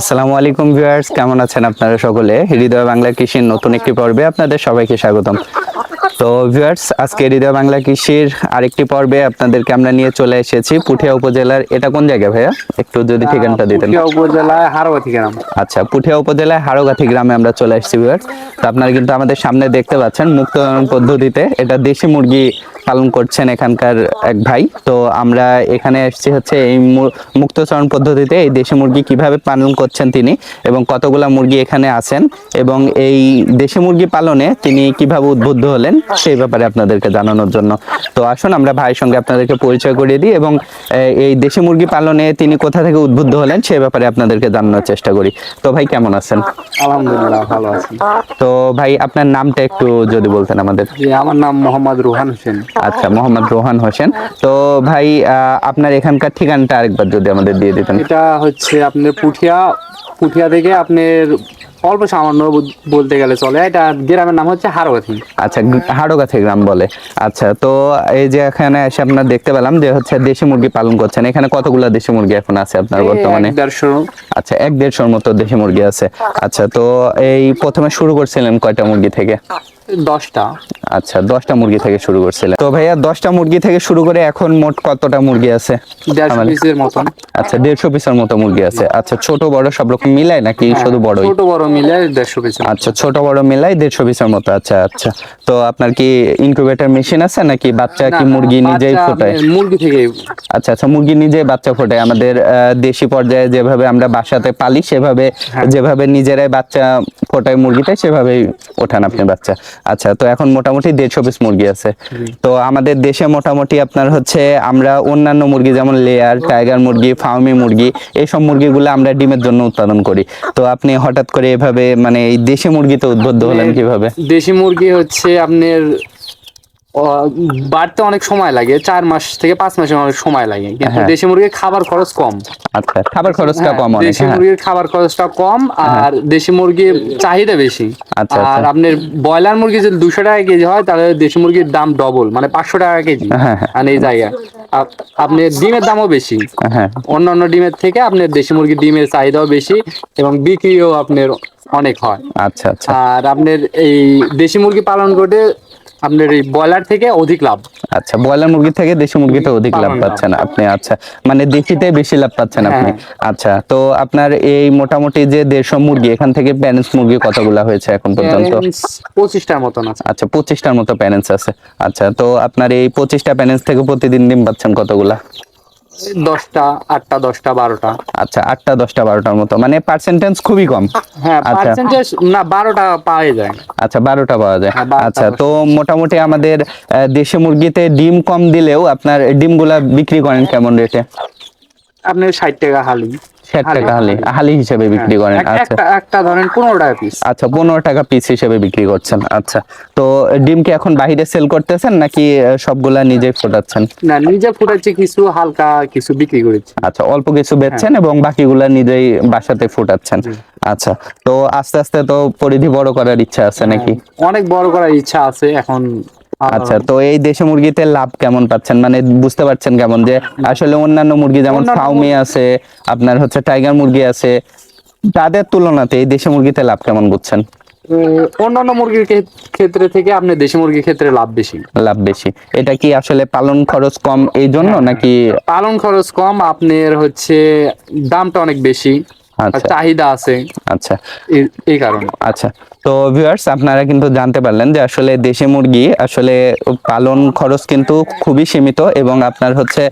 আসসালামু আলাইকুম ভিউয়ার্স, কেমন আছেন আপনারা সকলে? হৃদয় বাংলা কৃষির নতুন একটি পর্বে আপনাদের সবাইকে স্বাগতম। তো ভিউয়ার্স আজকে হৃদয় বাংলা কৃষির আরেকটি পর্বে আপনাদেরকে আমরা নিয়ে চলে এসেছি পুঠিয়া উপজেলার এটা কোন জায়গা ভাইয়া? একটু যদি ঠিকানাটা দিতেন। পুঠিয়া উপজেলায় গ্রাম। আচ্ছা পুঠিয়া উপজেলায় হাড়োগাথি গ্রামে আমরা চলে এসেছি ভিউয়ার্স তো আপনারা কিন্তু আমাদের সামনে দেখতে পাচ্ছেন মুক্তকরণ পদ্ধতিতে এটা দেশি মুরগি পালন করছেন এখানকার এক ভাই। তো আমরা এখানে এসেছি হচ্ছে এই মুক্তচরণ পদ্ধতিতে এই দেশি মুরগি কীভাবে পালন করছেন তিনি এবং কতগুলা মুরগি এখানে আছেন এবং এই দেশি মুরগি পালনে তিনি কীভাবে উদ্বুদ্ধ হলেন সেই ব্যাপারে আপনাদেরকে জানানোর জন্য। তো আসুন আমরা ভাইয়ের সঙ্গে আপনাদেরকে পরিচয় করিয়ে দিই এবং এই দেশি মুরগি পালনে তিনি কোথা থেকে উদ্বুদ্ধ হলেন সেই ব্যাপারে আপনাদেরকে জানানোর চেষ্টা করি। তো ভাই কেমন আছেন? আলহামদুলিল্লাহ ভালো আছি। তো ভাই আপনার নামটা একটু যদি বলতেন আমাদের। আমার নাম মোহাম্মদ রুহান হোসেন। আচ্ছা মোহাম্মদ রোহান হোসেন। তো ভাই আহ, আপনার এখানকার ঠিকানাটা আরেকবার যদি আমাদের দিয়ে দিতেন। এটা হচ্ছে আপনার পুঠিয়া পুঠিয়া থেকে আপনার অল্প সামান্য বলতে গেলে চলে। এটা গ্রামের নাম হচ্ছে হারবাতি আচ্ছা হাড়োগাথি গ্রাম বলে। আচ্ছা তো এই যে এখানে এসে আপনার দেখতে পেলাম যে হচ্ছে দেশি মুরগি পালন করছেন। এখানে কতগুলা দেশি মুরগি এখন আছে আপনার বর্তমানে? আচ্ছা এক দেড়শোর মতো দেশি মুরগি আছে। আচ্ছা তো এই প্রথমে শুরু করছিলেন কয়টা মুরগি থেকে? দশটা। আচ্ছা দশটা মুরগি থেকে শুরু করছিলেন। তো ভাইয়া দশটা মুরগি থেকে শুরু করে এখন মোট কতটা মুরগি আছে? আচ্ছা দেড়শো পিসের মতো মুরগি আছে। আচ্ছা ছোট বড় সব রকম মিলাই নাকি শুধু বড় ছোট বড় মিলে দেড়শো পিসের আচ্ছা ছোট বড় মিলাই দেড়শো পিসের মতো। আচ্ছা আচ্ছা। তো আপনার কি ইনকিউবেটর মেশিন আছে নাকি বাচ্চা কি মুরগি নিজেই ফোটায়? মুরগি থেকে আচ্ছা আচ্ছা মুরগি নিজে বাচ্চা ফোটায়। আমাদের দেশি পর্যায়ে যেভাবে আমরা বাসাতে পালি সেভাবে যেভাবে নিজেরাই বাচ্চা ফোটায় সেভাবেই ওঠান আপনি বাচ্চা। আচ্ছা তো এখন মোটামুটি দেড়শো পিস মুরগি আছে। তো আমাদের দেশে মোটামুটি আপনার হচ্ছে আমরা অন্যান্য মুরগি যেমন লেয়ার টাইগার মুরগি ফার্মি মুরগি এইসব মুরগিগুলো আমরা ডিমের জন্য উৎপাদন করি। তো আপনি হঠাৎ করে এভাবে মানে এই দেশি মুরগিতে উদ্বুদ্ধ হলেন কীভাবে? দেশি মুরগি হচ্ছে আপনার বাড়তে অনেক সময় লাগে চার মাস থেকে পাঁচ মাসের অনেক সময় লাগে কিন্তু হ্যাঁ। দেশি মুরগির খাবার খরচ কম। আচ্ছা খাবার খরচটা কম দেশি হ্যাঁ। মুরগির খাবার খরচটা কম আর দেশি মুরগির চাহিদা বেশি। আচ্ছা, আর আচ্ছা। আপনার ব্রয়লার মুরগি যদি দুশো টাকা কেজি হয় তাহলে দেশি মুরগির দাম ডবল মানে পাঁচশো টাকা কেজি হ্যাঁ, হ্যাঁ। আর এই জায়গায়। আপ- আপনার ডিমের দামও বেশি। হ্যাঁ। অন্য ডিমের থেকে আপনার দেশি মুরগির ডিমের চাহিদাও বেশি এবং বিক্রিও আপনার অনেক হয়। আচ্ছা আচ্ছা। আর আপনার এই দেশি মুরগি পালন করতে আপনার এই ব্রয়লার থেকে অধিক লাভ। আচ্ছা ব্রয়লার মুরগি থেকে দেশি মুরগিতে অধিক লাভ পাচ্ছেন আপনি আচ্ছা। মানে দেশিতে বেশি লাভ পাচ্ছেন আপনি। হ্যাঁ। আচ্ছা তো আপনার এই মোটামুটি যে দেড়শো মুরগি এখান থেকে প্যারেন্টস মুরগি কতগুলা হয়েছে এখন পর্যন্ত? পঁচিশটার মতন আছে। আচ্ছা পঁচিশটার মতো প্যারেন্টস আছে। আচ্ছা তো আপনার এই পঁচিশটা প্যারেন্টস থেকে প্রতিদিন ডিম পাচ্ছেন কতগুলা? দশটা আটটা দশটা বারোটা। আচ্ছা আটটা দশটা বারোটার মতো। মানে পার্সেন্টেজ খুবই কম। হ্যাঁ আচ্ছা। পার্সেন্টেজ না বারোটা পাওয়া যায়। আচ্ছা বারোটা পাওয়া যায়। হ্যাঁ, আচ্ছা তো মোটামুটি আমাদের দেশি মুরগিতে ডিম কম দিলেও আপনার ডিমগুলা বিক্রি করেন কেমন রেটে? আপনি ষাট টাকা হালি। ষাট টাকা হালি। হালি হিসেবে বিক্রি করেন। আচ্ছা। একটা একটা ধরেন পনেরো টাকা পিস আচ্ছা পনেরো টাকা পিস হিসেবে বিক্রি করছেন। আচ্ছা। তো ডিম কি এখন বাইরে সেল করতেছেন নাকি সবগুলা নিজেই ফোটাচ্ছেন? না নিজে ফুটাচ্ছি কিছু হালকা কিছু বিক্রি করেছি। আচ্ছা অল্প কিছু বেচছেন এবং বাকিগুলা নিজেই বাসাতে ফোটাচ্ছেন। আচ্ছা। তো আস্তে আস্তে তো পরিধি বড় করার ইচ্ছা আছে নাকি? অনেক বড় করার ইচ্ছা আছে এখন আচ্ছা তো এই দেশি মুরগিতে লাভ কেমন পাচ্ছেন? মানে বুঝতে পারছেন কেমন যে আসলে অন্যান্য মুরগি যেমন ফাউমি আছে আপনার হচ্ছে টাইগার মুরগি আছে তাদের তুলনাতে এই দেশি মুরগিতে লাভ কেমন বুঝছেন? অন্যান্য মুরগির ক্ষেত্রে থেকে আপনি দেশি মুরগির ক্ষেত্রে লাভ বেশি। লাভ বেশি। এটা কি আসলে পালন খরচ কম এই জন্য নাকি পালন খরচ কম আপনার হচ্ছে দামটা অনেক বেশি। চাহিদা আছে। আচ্ছা। এই- কারণে। আচ্ছা। তো ভিউয়ার্স আপনারা কিন্তু জানতে পারলেন যে আসলে দেশি মুরগি আসলে পালন খরচ কিন্তু খুবই সীমিত এবং আপনার হচ্ছে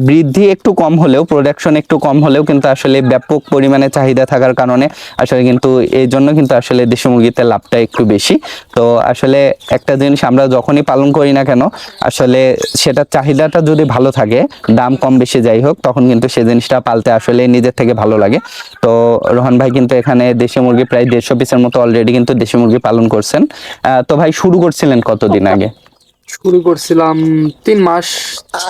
বৃদ্ধি একটু কম হলেও প্রোডাকশন একটু কম হলেও কিন্তু আসলে ব্যাপক পরিমাণে চাহিদা থাকার কারণে আসলে কিন্তু এই জন্য কিন্তু আসলে দেশি মুরগিতে লাভটা একটু বেশি। তো আসলে একটা জিনিস আমরা যখনই পালন করি না কেন আসলে সেটার চাহিদাটা যদি ভালো থাকে দাম কম বেশি যাই হোক তখন কিন্তু সেই জিনিসটা পালতে আসলে নিজের থেকে ভালো লাগে। তো রোহন ভাই কিন্তু এখানে দেশি মুরগি প্রায় দেড়শো পিসের মতো অলরেডি কিন্তু দেশি মুরগি পালন করছেন। আহ, তো ভাই শুরু করছিলেন কতদিন আগে? শুরু করছিলাম তিন মাস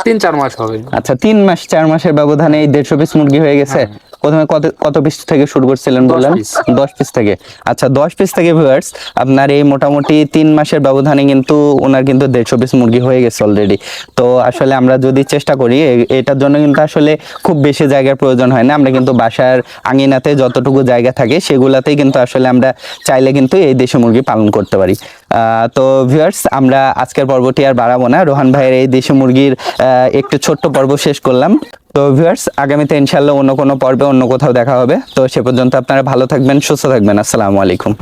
তিন চার মাস হবে। আচ্ছা তিন মাস চার মাসের ব্যবধানে এই দেড়শো পিস মুরগি হয়ে গেছে। প্রথমে কত কত পিস থেকে শুরু করছিলেন বললেন। দশ পিস থেকে। আচ্ছা দশ পিস থেকে ভিউয়ার্স আপনার এই মোটামুটি তিন মাসের ব্যবধানে কিন্তু ওনার কিন্তু দেড়শো পিস মুরগি হয়ে গেছে অলরেডি তো আসলে আমরা যদি চেষ্টা করি এটার জন্য কিন্তু আসলে খুব বেশি জায়গার প্রয়োজন হয় না। আমরা কিন্তু বাসার আঙিনাতে যতটুকু জায়গা থাকে সেগুলাতেই কিন্তু আসলে আমরা চাইলে কিন্তু এই দেশি মুরগি পালন করতে পারি। তো ভিউয়ার্স আমরা আজকের পর্বটি আর বাড়াবো না। রোহান ভাইয়ের এই দেশি মুরগির একটু ছোট্ট পর্ব শেষ করলাম। তো ভিউয়ার্স আগামীতে ইনশাল্লাহ অন্য কোনো পর্বে অন্য কোথাও দেখা হবে। তো সে পর্যন্ত আপনারা ভালো থাকবেন, সুস্থ থাকবেন। আসসালামু আলাইকুম।